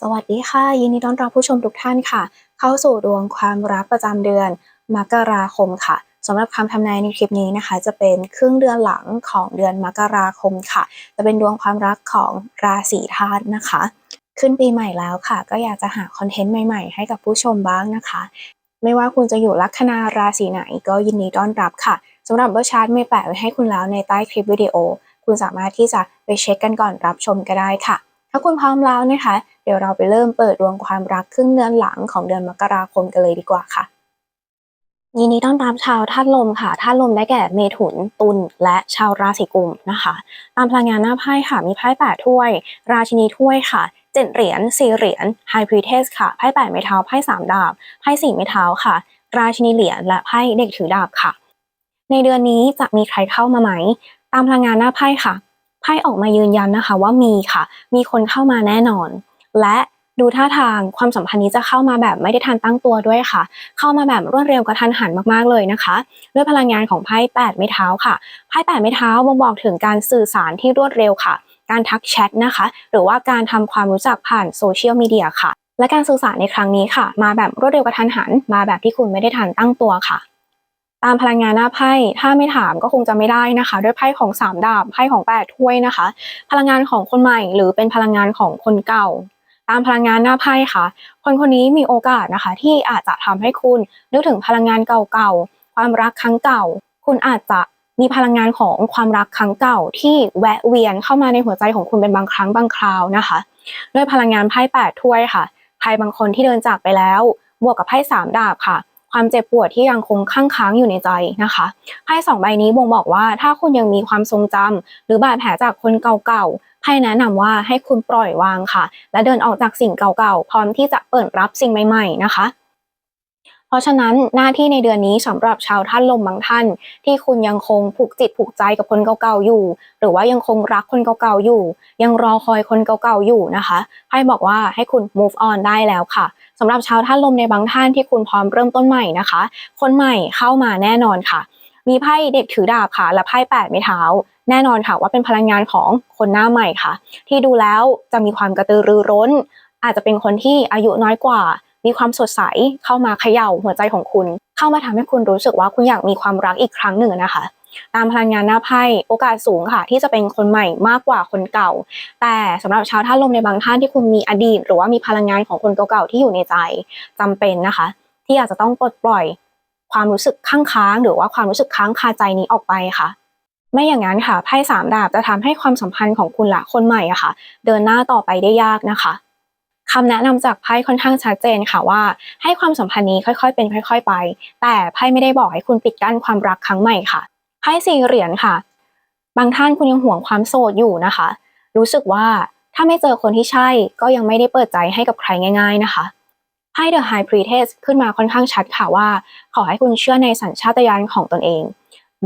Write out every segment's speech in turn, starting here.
สวัสดีค่ะ ยินดีต้อนรับผู้ชมทุกท่านค่ะ เข้าสู่ดวงความรักประจำเดือนมกราคมค่ะสำหรับคำทำนายในคลิปนี้นะคะ จะเป็นครึ่งเดือนหลังของเดือนมกราคมค่ะ จะเป็นดวงความรักของราศีธาตุนะคะ ขึ้นปีใหม่แล้วค่ะ ก็อยากจะหาคอนเทนต์ใหม่ๆ ให้กับผู้ชมบ้างนะคะ ไม่ว่าคุณจะอยู่ลัคนาราศีไหนก็ยินดีต้อนรับค่ะสำหรับเบอร์ชาร์ตไม่แปะไว้ให้คุณแล้วในใต้คลิปวิดีโอ คุณสามารถที่จะไปเช็คกันก่อนรับชมก็ได้ค่ะ ถ้าคุณพร้อมแล้วนะคะ เดี๋ยวเราไปเริ่มเปิดดวงความรักครึ่งเดือนหลังของเดือนมกราคมกันเลยดีกว่าค่ะยินดีต้อนรับชาวธาตุลมค่ะธาตุลมได้แก่เมถุนตุลและชาวราศีกุมนะคะ ตามพลังงานหน้าไพ่ค่ะมีไพ่แปดถ้วย ราชินีถ้วยค่ะเจ็ดเหรียญสี่เหรียญไฮพรีเทสค่ะไพ่แปดไม้เท้าไพ่สามดาบไพ่สี่ไม้เท้าค่ะ ราชินีเหรียญและไพ่เด็กถือดาบค่ะ ในเดือนนี้จะมีใครเข้ามาไหม ตามพลังงานหน้าไพ่ค่ะ ไพ่ออกมายืนยันนะคะว่ามีค่ะ มีคนเข้ามาแน่นอน และดูท่าทางความสัมพันธ์นี้จะเข้ามาแบบไม่ได้ทันตั้งตัวด้วยค่ะ เข้ามาแบบรวดเร็วกระทันหันมากๆเลยนะคะ ด้วยพลังงานของไพ่แปดไม้เท้าค่ะไพ่แปดไม้เท้าบ่งบอกถึงการสื่อสารที่รวดเร็วค่ะ การทักแชทนะคะ หรือว่าการทำความรู้จักผ่านโซเชียลมีเดียค่ะ และการสื่อสารในครั้งนี้ค่ะ มาแบบรวดเร็วกระทันหัน มาแบบที่คุณไม่ได้ทันตั้งตัวค่ะ ตามพลังงานหน้าไพ่ถ้าไม่ถามก็คงจะไม่ได้นะคะ ด้วยไพ่ของสามดาบไพ่ของแปดถ้วยนะคะ พลังงานของคนใหม่ หรือเป็นพลังงานของคนเก่า ตามพลังงานหน้าไพ่ค่ะ คนคนนี้มีโอกาสนะคะ ที่อาจจะทำให้คุณนึกถึงพลังงานเก่าๆความรักครั้งเก่า คุณอาจจะมีพลังงานของความรักครั้งเก่าที่แวะเวียนเข้ามาในหัวใจของคุณเป็นบางครั้งบางคราวนะคะ ด้วยพลังงานไพ่แปดถ้วยค่ะใครบางคนที่เดินจากไปแล้ว บวกกับไพ่สามดาบค่ะ ความเจ็บปวดที่ยังคงค้างค้างอยู่ในใจนะคะไพ่สองใบนี้บ่งบอกว่าถ้าคุณยังมีความทรงจำหรือบาดแผลจากคนเก่าๆไพ่แนะนำว่าให้คุณปล่อยวางค่ะ และเดินออกจากสิ่งเก่าๆ พร้อมที่จะเปิดรับสิ่งใหม่ ๆนะคะ เพราะฉะนั้นหน้าที่ในเดือนนี้สำหรับชาวท่านลมบางท่าน ที่คุณยังคงผูกจิตผูกใจกับคนเก่าๆอยู่ หรือว่ายังคงรักคนเก่าๆอยู่ ยังรอคอยคนเก่าๆอยู่นะคะไพ่บอกว่าให้คุณ move on ได้แล้วค่ะสำหรับชาวท่านลมในบางท่านที่คุณพร้อมเริ่มต้นใหม่นะคะ คนใหม่เข้ามาแน่นอนค่ะ มีไพ่เด็กถือดาบค่ะ และไพ่แปดไม้เท้าแน่นอนค่ะว่าเป็นพลังงานของคนหน้าใหม่ค่ะ ที่ดูแล้วจะมีความกระตือรือร้น อาจจะเป็นคนที่อายุน้อยกว่า มีความสดใสเข้ามาเขย่าหัวใจของคุณ เข้ามาทำให้คุณรู้สึกว่าคุณอยากมีความรักอีกครั้งหนึ่งนะคะ ตามพลังงานหน้าไพ่โอกาสสูงค่ะ ที่จะเป็นคนใหม่มากกว่าคนเก่า แต่สำหรับชาวท่านลมในบางท่านที่คุณมีอดีต หรือว่ามีพลังงานของคนเก่าๆที่อยู่ในใจจำเป็นนะคะ ที่อาจจะต้องปลดปล่อยความรู้สึกข้างค้างหรือว่าความรู้สึกค้างคาใจนี้ออกไปค่ะ ไม่อย่างนั้นค่ะไพ่สามดาบจะทำให้ความสัมพันธ์ของคุณละคนใหม่อะค่ะ เดินหน้าต่อไปได้ยากนะคะ คำแนะนำจากไพ่ค่อนข้างชัดเจนค่ะว่า ให้ความสัมพันธ์นี้ค่อยๆ เป็นค่อย ๆ ไป แต่ไพ่ไม่ได้บอกให้คุณปิดกั้นความรักครั้งใหม่ค่ะไพ่สี่เหรียญค่ะ บางท่านคุณยังห่วงความโสดอยู่นะคะ รู้สึกว่าถ้าไม่เจอคนที่ใช่ก็ยังไม่ได้เปิดใจให้กับใครง่าย ๆนะคะไพ่ The High Priestess ขึ้นมาค่อนข้างชัดค่ะว่า ขอให้คุณเชื่อในสัญชาตญาณของตนเอง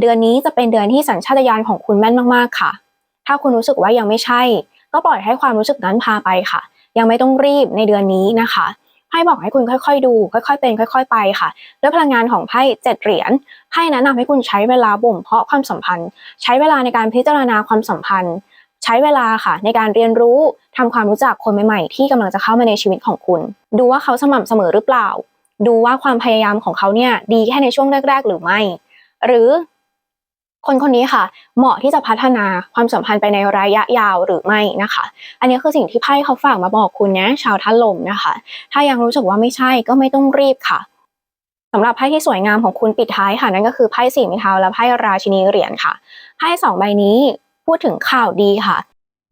เดือนนี้จะเป็นเดือนที่สัญชาตญาณของคุณแม่นมากๆค่ะ ถ้าคุณรู้สึกว่ายังไม่ใช่ ก็ปล่อยให้ความรู้สึกนั้นพาไปค่ะ ยังไม่ต้องรีบในเดือนนี้นะคะไพ่บอกให้คุณค่อยๆ ดู ค่อยๆเป็น ค่อย ๆ ไปค่ะ ด้วยพลังงานของไพ่เจ็ดเหรียญไพ่แนะนำให้คุณใช้เวลาบ่มเพาะความสัมพันธ์ ใช้เวลาในการพิจารณาความสัมพันธ์ ใช้เวลาค่ะ ในการเรียนรู้ทำความรู้จักคนใหม่ๆ ที่กำลังจะเข้ามาในชีวิตของคุณ ดูว่าเขาสม่ำเสมอหรือเปล่า ดูว่าความพยายามของเขาเนี่ยดีแค่ในช่วงแรก ๆ หรือไม่ หรือ คนคนนี้ค่ะ เหมาะที่จะพัฒนาความสัมพันธ์ไปในระยะยาวหรือไม่นะคะ อันนี้คือสิ่งที่ไพ่เขาฝากมาบอกคุณนะชาวท่านลมนะคะ ถ้ายังรู้สึกว่าไม่ใช่ก็ไม่ต้องรีบค่ะสำหรับไพ่ที่สวยงามของคุณปิดท้ายค่ะนั่นก็คือไพ่สี่ม้เทาและไพ่ราชินีเหรียญค่ะไพ่สองใบนี้พูดถึงข่าวดีค่ะ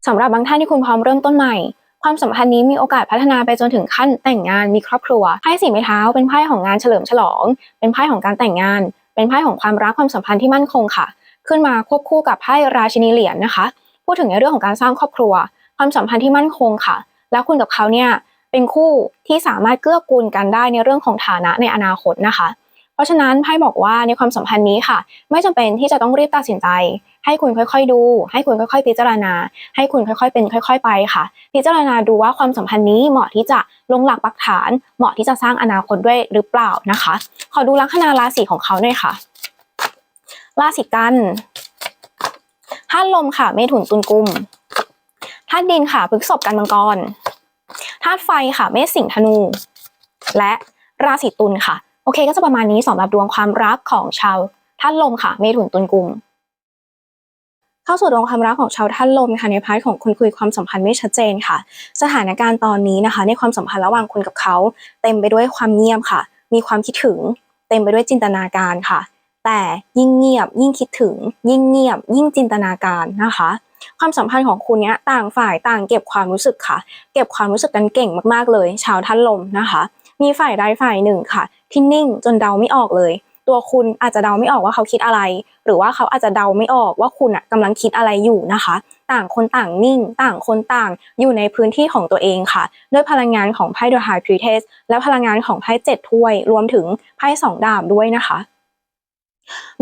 สำหรับบางท่านที่คุณพร้อมเริ่มต้นใหม่ ความสัมพันธ์นี้มีโอกาสพัฒนาไปจนถึงขั้นแต่งงานมีครอบครัวไพ่สี่ไม้เท้าเป็นไพ่ของงานเฉลิมฉลอง เป็นไพ่ของการแต่งงาน เป็นไพ่ของความรักความสัมพันธ์ที่มั่นคงค่ะ ขึ้นมาควบคู่กับไพ่ราชินีเหรียญนะคะ พูดถึงในเรื่องของการสร้างครอบครัว ความสัมพันธ์ที่มั่นคงค่ะ แล้วคุณกับเขาเนี่ยเป็นคู่ที่สามารถเกื้อกูลกันได้ในเรื่องของฐานะในอนาคตนะคะ เพราะฉะนั้นไพ่บอกว่าในความสัมพันธ์นี้ค่ะ ไม่จำเป็นที่จะต้องรีบตัดสินใจ ให้คุณค่อยๆดู ให้คุณค่อยๆ พิจารณา ให้คุณค่อยๆ เป็นค่อย ๆ ไปค่ะ พิจารณาดูว่าความสัมพันธ์นี้เหมาะที่จะลงหลักปักฐาน เหมาะที่จะสร้างอนาคตด้วยหรือเปล่านะคะ ขอดูลัคนาราศีของเขาหน่อยค่ะ ราศีกันธาตุลมค่ะ เมถุนตุลกุมธาตุดินค่ะพฤษภกันมังกรธาตุไฟค่ะเมษสิงห์ธนู และราศีตุลค่ะ โอเคก็จะประมาณนี้สำหรับดวงความรักของชาวท่านลมค่ะ เมถุนตุลกุมเข้าสู่ดวงความรักของชาวท่านลมค่ะในพาร์ทของคนคุยความสัมพันธ์ไม่ชัดเจนค่ะ สถานการณ์ตอนนี้นะคะ ในความสัมพันธ์ระหว่างคุณกับเขา เต็มไปด้วยความเงียบค่ะ มีความคิดถึง เต็มไปด้วยจินตนาการค่ะ แต่ยิ่งเงียบ ยิ่งคิดถึง ยิ่งเงียบ ยิ่งจินตนาการนะคะ ความสัมพันธ์ของคุณเนี้ยต่างฝ่ายต่างเก็บความรู้สึกค่ะ เก็บความรู้สึกกันเก่งมากๆเลย ชาวท่านลมนะคะ มีฝ่ายใดฝ่ายหนึ่งค่ะ ที่นิ่งจนเดาไม่ออกเลย ตัวคุณอาจจะเดาไม่ออกว่าเขาคิดอะไร หรือว่าเขาอาจจะเดาไม่ออกว่าคุณอะกำลังคิดอะไรอยู่นะคะ ต่างคนต่างนิ่ง ต่างคนต่างอยู่ในพื้นที่ของตัวเองค่ะ ด้วยพลังงานของไพ่ The High Priestess และพลังงานของไพ่เจ็ดถ้วย รวมถึงไพ่สองดาบด้วยนะคะ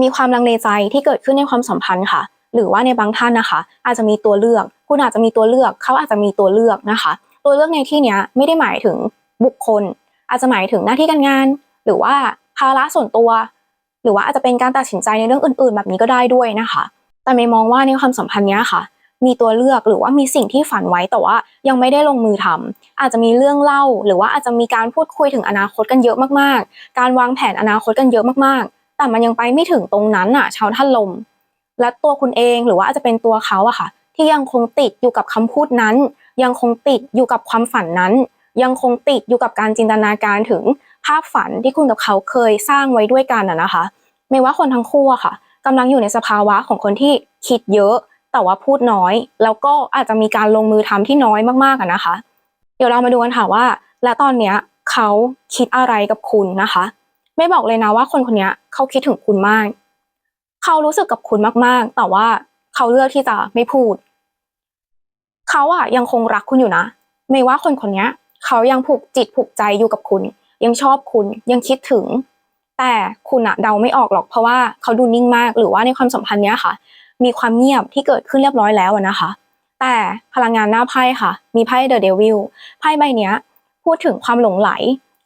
มีความลังเลใจที่เกิดขึ้นในความสัมพันธ์ค่ะ หรือว่าในบางท่านนะคะ อาจจะมีตัวเลือก คุณอาจจะมีตัวเลือก เขาอาจจะมีตัวเลือกนะคะ ตัวเลือกในที่นี้ไม่ได้หมายถึงบุคคล อาจจะหมายถึงหน้าที่การงาน หรือว่าภาระส่วนตัว หรือว่าอาจจะเป็นการตัดสินใจในเรื่องอื่น ๆ แบบนี้ก็ได้ด้วยนะคะ แต่ไม่มองว่าในความสัมพันธ์เนี้ยค่ะมีตัวเลือกหรือว่ามีสิ่งที่ฝันไว้แต่ว่ายังไม่ได้ลงมือทำอาจจะมีเรื่องเล่า หรือว่าอาจจะมีการพูดคุยถึงอนาคตกันเยอะมากๆ การวางแผนอนาคตกันเยอะมากๆ แต่มันยังไปไม่ถึงตรงนั้นน่ะ ชาวท่านลม และตัวคุณเองหรือว่าอาจจะเป็นตัวเขาอะค่ะ ที่ยังคงติดอยู่กับคำพูดนั้น ยังคงติดอยู่กับความฝันนั้น ยังคงติดอยู่กับการจินตนาการถึงภาพฝันที่คุณกับเขาเคยสร้างไว้ด้วยกันอะนะคะ ไม่ว่าคนทั้งคู่อะค่ะกำลังอยู่ในสภาวะของคนที่คิดเยอะ แต่ว่าพูดน้อย แล้วก็อาจจะมีการลงมือทำที่น้อยมากๆอะนะคะ เดี๋ยวเรามาดูกันค่ะว่า และตอนเนี้ยเขาคิดอะไรกับคุณนะคะ ไม่บอกเลยนะว่าคนคนนี้เขาคิดถึงคุณมาก เขารู้สึกกับคุณมากๆ แต่ว่าเขาเลือกที่จะไม่พูด เขาอะยังคงรักคุณอยู่นะ ไม่ว่าคนคนนี้เขายังผูกจิตผูกใจอยู่กับคุณ ยังชอบคุณยังคิดถึง แต่คุณอะเดาไม่ออกหรอกเพราะว่าเขาดูนิ่งมากหรือว่าในความสัมพันธ์เนี้ยค่ะ มีความเงียบที่เกิดขึ้นเรียบร้อยแล้วนะคะ แต่พลังงานหน้าไพ่ค่ะ มีไพ่เดอะเดวิลไพ่ใบเนี้ย พูดถึงความหลงไหล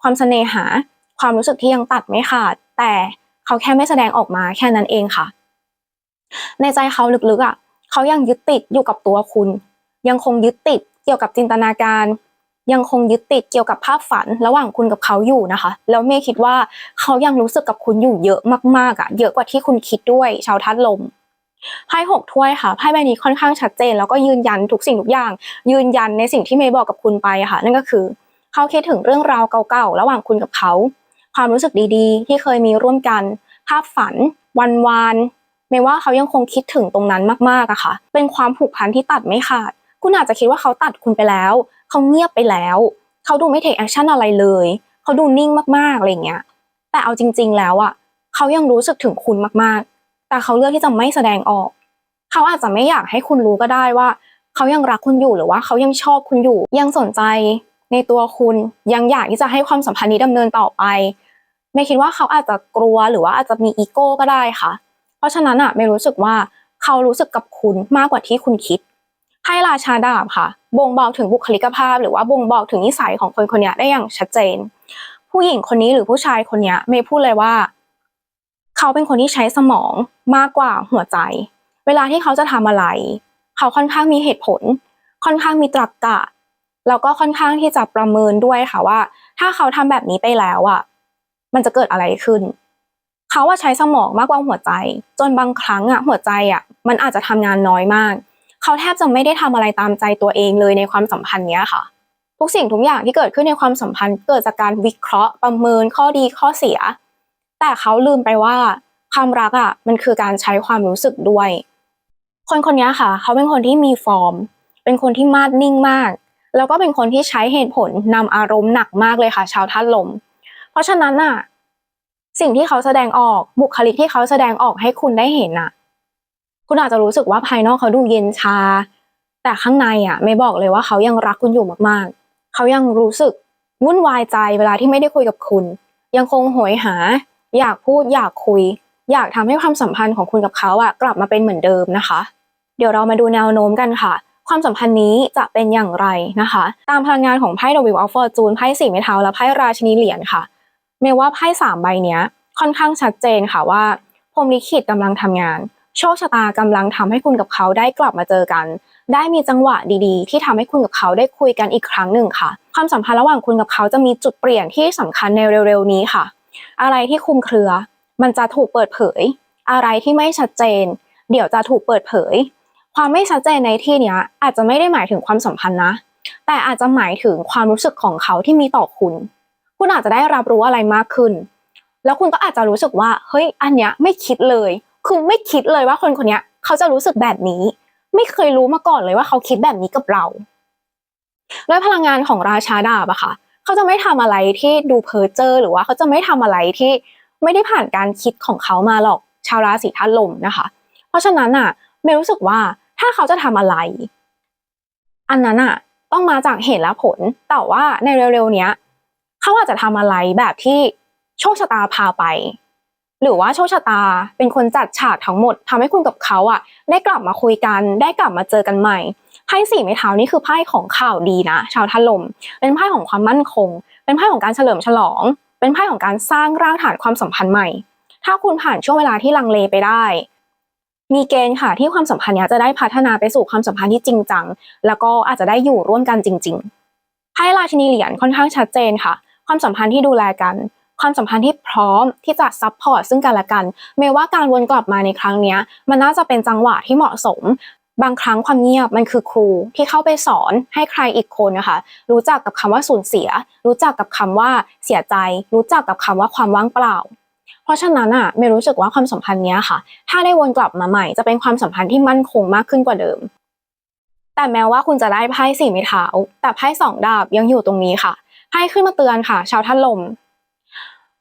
ความเสน่หา ความรู้สึกที่ยังตัดไม่ขาด แต่เขาแค่ไม่แสดงออกมาแค่นั้นเองค่ะ ในใจเขาลึกๆอะเขายังยึดติดอยู่กับตัวคุณ ยังคงยึดติดเกี่ยวกับจินตนาการ ยังคงยึดติดเกี่ยวกับภาพฝันระหว่างคุณกับเขาอยู่นะคะ แล้วเมย์คิดว่าเขายังรู้สึกกับคุณอยู่เยอะมากๆอะเยอะกว่าที่คุณคิดด้วยชาวทัดลมไพ่หกถ้วยค่ะไพ่ใบนี้ค่อนข้างชัดเจน แล้วก็ยืนยันทุกสิ่งทุกอย่าง ยืนยันในสิ่งที่เมย์บอกกับคุณไปค่ะ นั่นก็คือ เขาคิดถึงเรื่องราวเก่าๆระหว่างคุณกับเขา ความรู้สึกดีๆ ที่เคยมีร่วมกัน ภาพฝัน วันวานๆไม่ว่าเขายังคงคิดถึงตรงนั้นมากๆอะค่ะ เป็นความผูกพันที่ตัดไม่ขาด คุณอาจจะคิดว่าเขาตัดคุณไปแล้ว เขาเงียบไปแล้ว เขาดูไม่เทคแอคชั่นอะไรเลย เขาดูนิ่งมากๆอะไรเงี้ย แต่เอาจริง ๆ แล้วอะเขายังรู้สึกถึงคุณมากๆ แต่เขาเลือกที่จะไม่แสดงออก เขาอาจจะไม่อยากให้คุณรู้ก็ได้ว่า เขายังรักคุณอยู่หรือว่าเขายังชอบคุณอยู่ ยังสนใจในตัวคุณ ยังอยากที่จะให้ความสัมพันธ์นี้ดำเนินต่อไป ไม่คิดว่าเขาอาจจะกลัวหรือว่าอาจจะมีอีโก้ก็ได้ค่ะ เพราะฉะนั้นอะไม่รู้สึกว่าเขารู้สึกกับคุณมากกว่าที่คุณคิดไพ่ราชาดาบค่ะ บ่งบอกถึงบุคลิกภาพ หรือว่าบ่งบอกถึงนิสัยของคนคนนี้ได้อย่างชัดเจน ผู้หญิงคนนี้หรือผู้ชายคนนี้ไม่พูดเลยว่า เขาเป็นคนที่ใช้สมองมากกว่าหัวใจ เวลาที่เขาจะทำอะไร เขาค่อนข้างมีเหตุผล ค่อนข้างมีตรรกกะ แล้วก็ค่อนข้างที่จะประเมินด้วยค่ะว่า ถ้าเขาทำแบบนี้ไปแล้วอะ มันจะเกิดอะไรขึ้น เขาว่าใช้สมองมากกว่าหัวใจ จนบางครั้งอะหัวใจอะมันอาจจะทำงานน้อยมาก เขาแทบจะไม่ได้ทำอะไรตามใจตัวเองเลยในความสัมพันธ์เนี้ยค่ะ ทุกสิ่งทุกอย่างที่เกิดขึ้นในความสัมพันธ์ เกิดจากการวิเคราะห์ประเมินข้อดีข้อเสีย แต่เขาลืมไปว่าความรักอะมันคือการใช้ความรู้สึกด้วย คนคนนี้ค่ะ เขาเป็นคนที่มีฟอร์ม เป็นคนที่มาดนิ่งมาก แล้วก็เป็นคนที่ใช้เหตุผลนำอารมณ์หนักมากเลยค่ะ ชาวท่านลม ราะฉะนั้นน่ะสิ่งที่เขาแสดงออกบุคลิกที่เขาแสดงออกให้คุณได้เห็นน่ะคุณอาจจะรู้สึกว่าภายนอกเขาดูเย็นชา แต่ข้างในอะไม่บอกเลยว่าเขายังรักคุณอยู่มากๆ เขายังรู้สึกวุ่นวายใจเวลาที่ไม่ได้คุยกับคุณ ยังคงโหยหา อยากพูดอยากคุย อยากทำให้ความสัมพันธ์ของคุณกับเขาอะกลับมาเป็นเหมือนเดิมนะคะ เดี๋ยวเรามาดูแนวโน้มกันค่ะ ความสัมพันธ์นี้จะเป็นอย่างไรนะคะ ตามพลังงานของไพ่ The Wheel of Fortune ไพ่สี่ไม้เท้าและไพ่ราชินีเหรียญค่ะ เมว่าไพ่สามใบเนี้ย ค่อนข้างชัดเจนค่ะว่าพรมลิขิตกำลังทำงาน โชคชะตากำลังทำให้คุณกับเขาได้กลับมาเจอกัน ได้มีจังหวะดีๆ ที่ทำให้คุณกับเขาได้คุยกันอีกครั้งหนึ่งค่ะ ความสัมพันธ์ระหว่างคุณกับเขาจะมีจุดเปลี่ยนที่สำคัญในเร็วๆนี้ค่ะ อะไรที่คลุมเครือ มันจะถูกเปิดเผย อะไรที่ไม่ชัดเจน เดี๋ยวจะถูกเปิดเผย ความไม่ชัดเจนในที่นี้อาจจะไม่ได้หมายถึงความสัมพันธ์นะ แต่อาจจะหมายถึงความรู้สึกของเขาที่มีต่อคุณ คุณอาจจะได้รับรู้อะไรมากขึ้น แล้วคุณก็อาจจะรู้สึกว่า เฮ้ย อันเนี้ยไม่คิดเลย คือไม่คิดเลยว่าคนคนเนี้ยเขาจะรู้สึกแบบนี้ ไม่เคยรู้มาก่อนเลยว่าเขาคิดแบบนี้กับเราด้วยพลังงานของราชาดาบอะค่ะ เขาจะไม่ทำอะไรที่ดูเพ้อเจ้อหรือว่าเขาจะไม่ทำอะไรที่ไม่ได้ผ่านการคิดของเขามาหรอกชาวราศีธาตุลมนะคะ เพราะฉะนั้นอะเมย์รู้สึกว่าถ้าเขาจะทำอะไร อันนั้นอะต้องมาจากเหตุและผล แต่ว่าในเร็วๆเนี้ย เขาอาจจะทำอะไรแบบที่โชคชะตาพาไป หรือว่าโชคชะตาเป็นคนจัดฉากทั้งหมดทำให้คุณกับเขาอะ ได้กลับมาคุยกัน ได้กลับมาเจอกันใหม่ไพ่สี่ไม้เท้านี่คือไพ่ของข่าวดีนะ ชาวทัลม เป็นไพ่ของความมั่นคง เป็นไพ่ของการเฉลิมฉลอง เป็นไพ่ของการสร้างรากฐานความสัมพันธ์ใหม่ ถ้าคุณผ่านช่วงเวลาที่ลังเลไปได้ มีเกณฑ์ค่ะที่ความสัมพันธ์เนี้ยจะได้พัฒนาไปสู่ความสัมพันธ์ที่จริงจัง แล้วก็อาจจะได้อยู่ร่วมกันจริง ๆไพ่ราชินีเหรียญค่อนข้างชัดเจนค่ะ ความสัมพันธ์ที่ดูแลกัน ความสัมพันธ์ที่พร้อมที่จะซัพพอร์ตซึ่งกันและกันแม้ว่าการวนกลับมาในครั้งนี้มันน่าจะเป็นจังหวะที่เหมาะสม บางครั้งความเงียบมันคือครูที่เข้าไปสอนให้ใครอีกคนนะคะรู้จักกับคำว่าสูญเสีย รู้จักกับคำว่าเสียใจ รู้จักกับคำว่าความว่างเปล่าเพราะฉะนั้นอะไม่รู้สึกว่าความสัมพันธ์นี้ค่ะ ถ้าได้วนกลับมาใหม่ จะเป็นความสัมพันธ์ที่มั่นคงมากขึ้นกว่าเดิม แต่แม้ว่าคุณจะได้ไพ่สี่ไม้เท้า แต่ไพ่สองดาบยังอยู่ตรงนี้ค่ะ ไพ่ขึ้นมาเตือนค่ะ ชาวท่านลม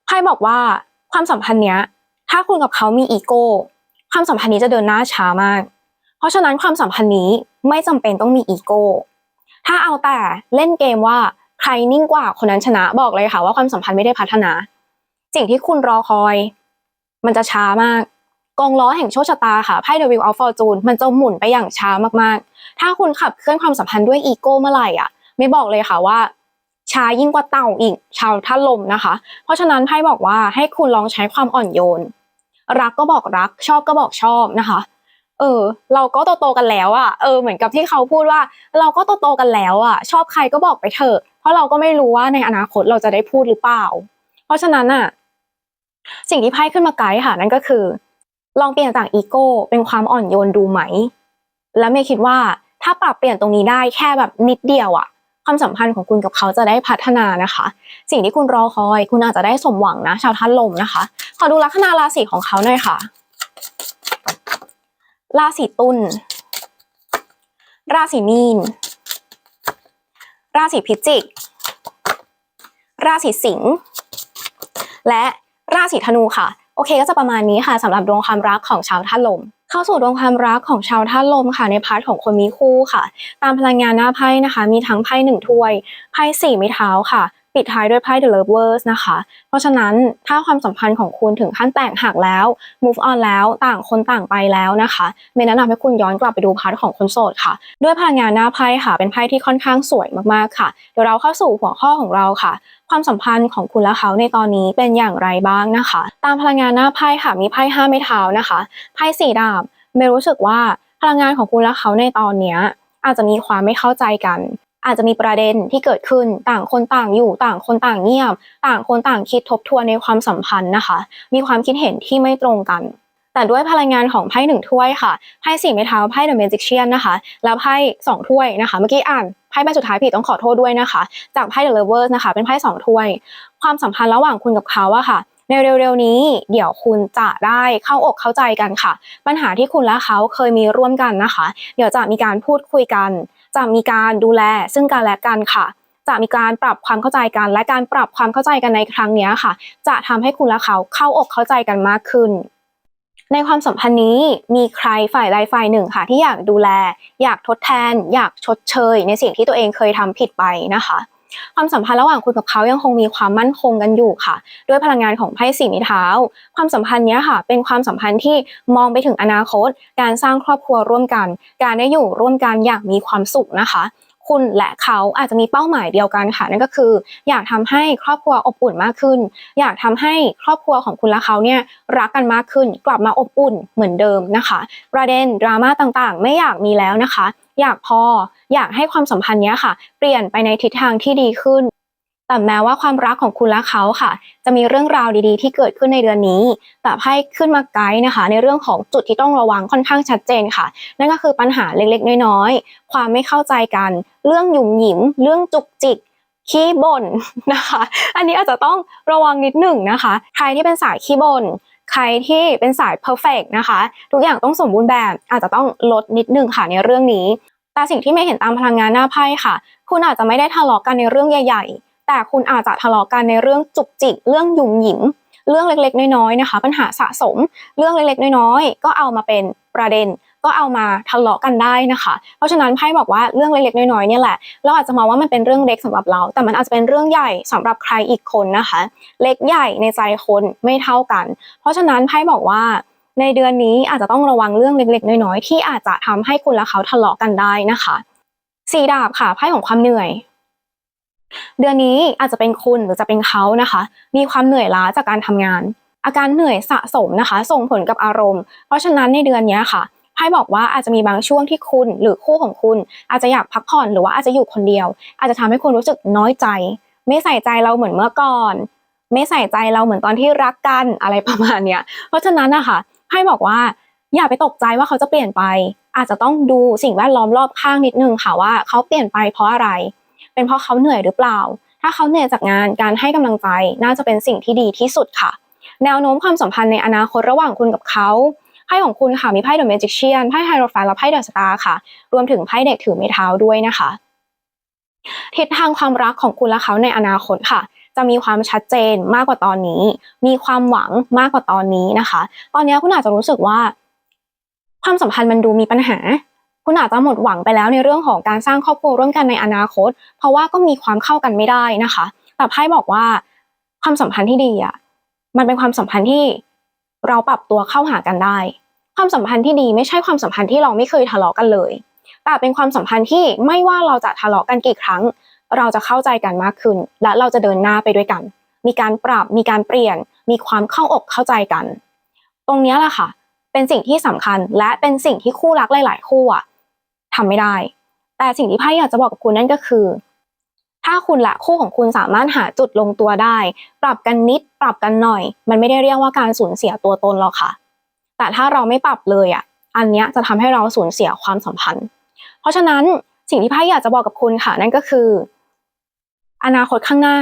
ไพ่บอกว่าความสัมพันธ์เนี้ย ถ้าคุณกับเขามีอีโก้ความสัมพันธ์นี้จะเดินหน้าช้ามาก เพราะฉะนั้นความสัมพันธ์นี้ไม่จำเป็นต้องมีอีโก้ถ้าเอาแต่เล่นเกมว่าใครนิ่งกว่าคนนั้นชนะบอกเลยค่ะว่าความสัมพันธ์ไม่ได้พัฒนา สิ่งที่คุณรอคอย มันจะช้ามาก กองล้อแห่งโชคชะตาค่ะไพ่ The Wheel of Fortune มันจะหมุนไปอย่างช้ามากๆ ถ้าคุณขับเคลื่อนความสัมพันธ์ด้วยอีโก้เมื่อไหร่อะ ไม่บอกเลยค่ะว่า ช้ายิ่งกว่าเต่าอีกชาวท่าลมนะคะ เพราะฉะนั้นไพ่บอกว่าให้คุณลองใช้ความอ่อนโยน รักก็บอกรัก ชอบก็บอกชอบนะคะ เออ เราก็โตโตกันแล้วอะเออเหมือนกับที่เขาพูดว่า เราก็โตโตกันแล้วอะชอบใครก็บอกไปเถอะ เพราะเราก็ไม่รู้ว่าในอนาคตเราจะได้พูดหรือเปล่า เพราะฉะนั้นอะสิ่งที่ไพ่ขึ้นมาไกด์ค่ะนั่นก็คือ ลองเปลี่ยนจากอีโก้เป็นความอ่อนโยนดูไหม แล้วเมย์คิดว่าถ้าปรับเปลี่ยนตรงนี้ได้แค่แบบนิดเดียวอะ ความสัมพันธ์ของคุณกับเขาจะได้พัฒนานะคะ สิ่งที่คุณรอคอย คุณอาจจะได้สมหวังนะ ชาวท่านลมนะคะ ขอดูลัคนาราศีของเขาหน่อยค่ะ ราศีตุล ราศีมีน ราศีพิจิก ราศีสิงห์ และราศีธนูค่ะ โอเคก็จะประมาณนี้ค่ะสำหรับดวงความรักของชาวท่านลม เข้าสู่ดวงความรักของชาวท่านลมค่ะในพาร์ทของคนมีคู่ค่ะ ตามพลังงานหน้าไพ่นะคะ มีทั้งไพ่หนึ่งถ้วยไพ่สี่ไม้เท้าค่ะ ปิดท้ายด้วยไพ่ The Lovers นะคะ เพราะฉะนั้นถ้าความสัมพันธ์ของคุณถึงขั้นแตกหักแล้ว move on แล้วต่างคนต่างไปแล้วนะคะเมย์แนะนำให้คุณย้อนกลับไปดูพาร์ทของคนโสดค่ะ ด้วยพลังงานหน้าไพ่ค่ะเป็นไพ่ที่ค่อนข้างสวยมากๆค่ะเดี๋ยวเราเข้าสู่หัวข้อของเราค่ะ ความสัมพันธ์ของคุณและเขาในตอนนี้เป็นอย่างไรบ้างนะคะ ตามพลังงานหน้าไพ่ค่ะมีไพ่ห้าไม้เท้านะคะไพ่สี่ดาบเมรู้สึกว่าพลังงานของคุณและเขาในตอนเนี้ยอาจจะมีความไม่เข้าใจกัน อาจจะมีประเด็นที่เกิดขึ้นต่างคนต่างอยู่ต่างคนต่างเงียบ ต่างคนต่างคิดทบทวนในความสัมพันธ์นะคะ มีความคิดเห็นที่ไม่ตรงกันแต่ด้วยพลังงานของไพ่หนึ่งถ้วยค่ะ ไพ่สี่ไม้เท้า ไพ่เดอะเมจิกเชียนนะคะ แล้วไพ่สองถ้วยนะคะ เมื่อกี้อ่าน พ่ใบสุดท้ายผิดต้องขอโทษด้วยนะคะ จากไพ่เดลเวอร์นะคะ เป็นไพ่สองถ้วย ความสัมพันธ์ระหว่างคุณกับเขาอะค่ะ ในเร็วๆนี้ เดี๋ยวคุณจะได้เข้าอกเข้าใจกันค่ะ ปัญหาที่คุณและเขาเคยมีร่วมกันนะคะ เดี๋ยวจะมีการพูดคุยกัน จะมีการดูแลซึ่งกันและกันค่ะจะมีการปรับความเข้าใจกัน และการปรับความเข้าใจกันในครั้งนี้ค่ะ จะทำให้คุณและเขาเข้าอกเข้าใจกันมากขึ้น ในความสัมพันธ์นี้มีใครฝ่ายใดฝ่ายหนึ่งค่ะ ที่อยากดูแล อยากทดแทน อยากชดเชย ในสิ่งที่ตัวเองเคยทำผิดไปนะคะ ความสัมพันธ์ระหว่างคุณกับเขายังคงมีความมั่นคงกันอยู่ค่ะ ด้วยพลังงานของไพ่สี่ไม้เท้า ความสัมพันธ์เนี้ยค่ะ เป็นความสัมพันธ์ที่มองไปถึงอนาคต การสร้างครอบครัวร่วมกัน การได้อยู่ร่วมกันอย่างมีความสุขนะคะ คุณและเขาอาจจะมีเป้าหมายเดียวกันค่ะนั่นก็คือ อยากทำให้ครอบครัวอบอุ่นมากขึ้น อยากทำให้ครอบครัวของคุณและเขาเนี่ยรักกันมากขึ้น กลับมาอบอุ่นเหมือนเดิมนะคะ ประเด็นดราม่าต่างๆ ไม่อยากมีแล้วนะคะ อยากพออยากให้ความสัมพันธ์เนี้ยค่ะ เปลี่ยนไปในทิศทางที่ดีขึ้น แต่แม้ว่าความรักของคุณและเขาค่ะ จะมีเรื่องราวดีๆ ที่เกิดขึ้นในเดือนนี้ แต่ไพ่ขึ้นมาไกด์นะคะ ในเรื่องของจุดที่ต้องระวังค่อนข้างชัดเจนค่ะ นั่นก็คือปัญหาเล็กๆ น้อยๆ ความไม่เข้าใจกัน เรื่องหยุ่มหยิม เรื่องจุกจิกขี้บ่นนะคะ อันนี้อาจจะต้องระวังนิดหนึ่งนะคะ ใครที่เป็นสายขี้บ่นใครที่เป็นสาย perfect นะคะ ทุกอย่างต้องสมบูรณ์แบบอาจจะต้องลดนิดหนึ่งค่ะในเรื่องนี้ แต่สิ่งที่ไม่เห็นตามพลังงานหน้าไพ่ค่ะ คุณอาจจะไม่ได้ทะเลาะกันในเรื่องใหญ่ แต่คุณอาจจะทะเลาะกันในเรื่องจุกจิกเรื่องหยุ่มหยิม เรื่องเล็กๆ น้อยๆนะคะ ปัญหาสะสม เรื่องเล็กๆ น้อยๆ ก็เอามาเป็นประเด็น ก็เอามาทะเลาะกันได้นะคะ เพราะฉะนั้นไพ่บอกว่าเรื่องเล็กๆ น้อยๆเนี่ยแหละเราอาจจะมองว่ามันเป็นเรื่องเล็กสำหรับเรา แต่มันอาจจะเป็นเรื่องใหญ่สำหรับใครอีกคนนะคะ เล็กใหญ่ในใจคนไม่เท่ากัน เพราะฉะนั้นไพ่บอกว่าในเดือนนี้อาจจะต้องระวังเรื่องเล็กๆ น้อยๆ ที่อาจจะทำให้คุณและเขาทะเลาะกันได้นะคะ สีดาบค่ะไพ่ของความเหนื่อย เดือนนี้อาจจะเป็นคุณหรือจะเป็นเขานะคะ มีความเหนื่อยล้าจากการทำงาน อาการเหนื่อยสะสมนะคะ ส่งผลกับอารมณ์ เพราะฉะนั้นในเดือนนี้ค่ะไพ่บอกว่าอาจจะมีบางช่วงที่คุณหรือคู่ของคุณ อาจจะอยากพักผ่อนหรือว่าอาจจะอยู่คนเดียว อาจจะทำให้คุณรู้สึกน้อยใจ ไม่ใส่ใจเราเหมือนเมื่อก่อน ไม่ใส่ใจเราเหมือนตอนที่รักกันอะไรประมาณเนี้ยเพราะฉะนั้นนะคะไพ่บอกว่าอย่าไปตกใจว่าเขาจะเปลี่ยนไป อาจจะต้องดูสิ่งแวดล้อมรอบข้างนิดนึงค่ะว่าเขาเปลี่ยนไปเพราะอะไร เป็นเพราะเขาเหนื่อยหรือเปล่า ถ้าเขาเหนื่อยจากงานการให้กำลังใจน่าจะเป็นสิ่งที่ดีที่สุดค่ะ แนวโน้มความสัมพันธ์ในอนาคตระหว่างคุณกับเขาไพ่ของคุณค่ะมีไพ่เดอะเมจิเชียนไพ่ไฮโรฟานและไพ่เดอะสตาร์ค่ะ รวมถึงไพ่เด็กถือไม้เท้าด้วยนะคะทิศทางความรักของคุณและเขาในอนาคตค่ะ จะมีความชัดเจนมากกว่าตอนนี้ มีความหวังมากกว่าตอนนี้นะคะ ตอนนี้คุณอาจจะรู้สึกว่า ความสัมพันธ์มันดูมีปัญหา คุณอาจจะหมดหวังไปแล้วในเรื่องของการสร้างครอบครัวร่วมกันในอนาคต เพราะว่าก็มีความเข้ากันไม่ได้นะคะ แต่ไพ่บอกว่าความสัมพันธ์ที่ดีอะมันเป็นความสัมพันธ์ที่เราปรับตัวเข้าหากันได้ ความสัมพันธ์ที่ดีไม่ใช่ความสัมพันธ์ที่เราไม่เคยทะเลาะกันเลย แต่เป็นความสัมพันธ์ที่ไม่ว่าเราจะทะเลาะกันกี่ครั้ง เราจะเข้าใจกันมากขึ้น และเราจะเดินหน้าไปด้วยกัน มีการปรับ มีการเปลี่ยน มีความเข้าอกเข้าใจกัน ตรงนี้แหละค่ะ เป็นสิ่งที่สำคัญและเป็นสิ่งที่คู่รักหลาย ๆ คู่อะ ทำไม่ได้ แต่สิ่งที่ไพ่อยากจะบอกกับคุณนั่นก็คือ ถ้าคุณและคู่ของคุณสามารถหาจุดลงตัวได้ ปรับกันนิดปรับกันหน่อย มันไม่ได้เรียกว่าการสูญเสียตัวตนหรอกค่ะ แต่ถ้าเราไม่ปรับเลยอะอันเนี้ยจะทำให้เราสูญเสียความสัมพันธ์ เพราะฉะนั้นสิ่งที่ไพ่อยากจะบอกกับคุณค่ะ นั่นก็คือ อนาคตข้างหน้า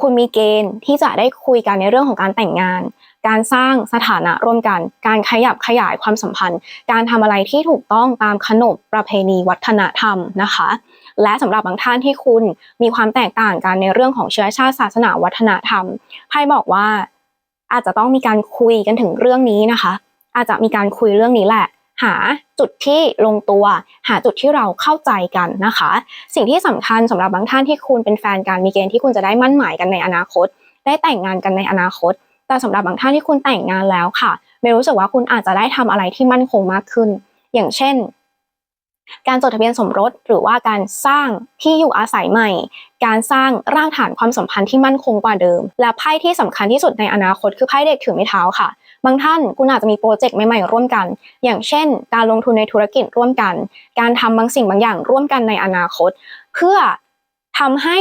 คุณมีเกณฑ์ที่จะได้คุยกันในเรื่องของการแต่งงาน การสร้างสถานะร่วมกัน การขยับขยายความสัมพันธ์ การทำอะไรที่ถูกต้องตามขนบประเพณีวัฒนธรรมนะคะ และสำหรับบางท่านที่คุณมีความแตกต่างกันในเรื่องของเชื้อชาติศาสนาวัฒนธรรมไพ่บอกว่าอาจจะต้องมีการคุยกันถึงเรื่องนี้นะคะ อาจจะมีการคุยเรื่องนี้แหละ หาจุดที่ลงตัว หาจุดที่เราเข้าใจกันนะคะ สิ่งที่สำคัญสำหรับบางท่านที่คุณเป็นแฟนกันมีเกณฑ์ที่คุณจะได้มั่นหมายกันในอนาคต ได้แต่งงานกันในอนาคต แต่สำหรับบางท่านที่คุณแต่งงานแล้วค่ะเมย์รู้สึกว่าคุณอาจจะได้ทำอะไรที่มั่นคงมากขึ้น อย่างเช่น การจดทะเบียนสมรสหรือว่าการสร้างที่อยู่อาศัยใหม่ การสร้างรากฐานความสัมพันธ์ที่มั่นคงกว่าเดิม และไพ่ที่สำคัญที่สุดในอนาคตคือไพ่เด็กถือไม้เท้าค่ะบางท่านคุณอาจจะมีโปรเจกต์ใหม่ๆร่วมกัน อย่างเช่น การลงทุนในธุรกิจร่วมกัน การทำบางสิ่งบางอย่างร่วมกันในอนาคต เพื่อทำให้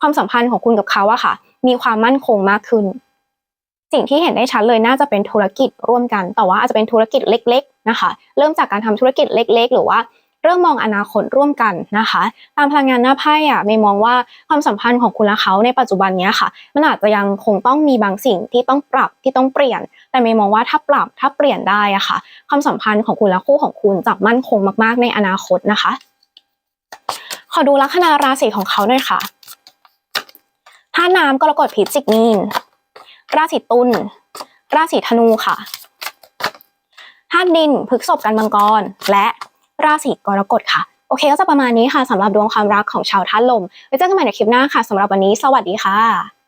ความสัมพันธ์ของคุณกับเขาอะค่ะ มีความมั่นคงมากขึ้น สิ่งที่เห็นได้ชัดเลยน่าจะเป็นธุรกิจร่วมกัน แต่ว่าอาจจะเป็นธุรกิจเล็ก ๆนะคะ เริ่มจากการทำธุรกิจเล็ก ๆ หรือว่าเริ่มมองอนาคตร่วมกันนะคะ ตามพลังงานหน้าไพ่อะเมย์มองว่าความสัมพันธ์ของคุณและเขาในปัจจุบันเนี้ยค่ะ มันอาจจะยังคงต้องมีบางสิ่งที่ต้องปรับที่ต้องเปลี่ยน แต่เมย์มองว่าถ้าปรับถ้าเปลี่ยนได้อะค่ะ ความสัมพันธ์ของคุณและคู่ของคุณจะมั่นคงมาก ๆ ในอนาคตนะคะ ขอดูลัคนาราศีของเขาหน่อยค่ะธาตุน้ำกรกฎพิจิกมีน ราศีตุลราศีธนูค่ะธาตุดินพฤษภกันมังกร และราศีกรกฎค่ะ โอเคก็จะประมาณนี้ค่ะสำหรับดวงความรักของชาวธาตุลมไว้เจอกันใหม่ในคลิปหน้าค่ะสำหรับวันนี้ สวัสดีค่ะ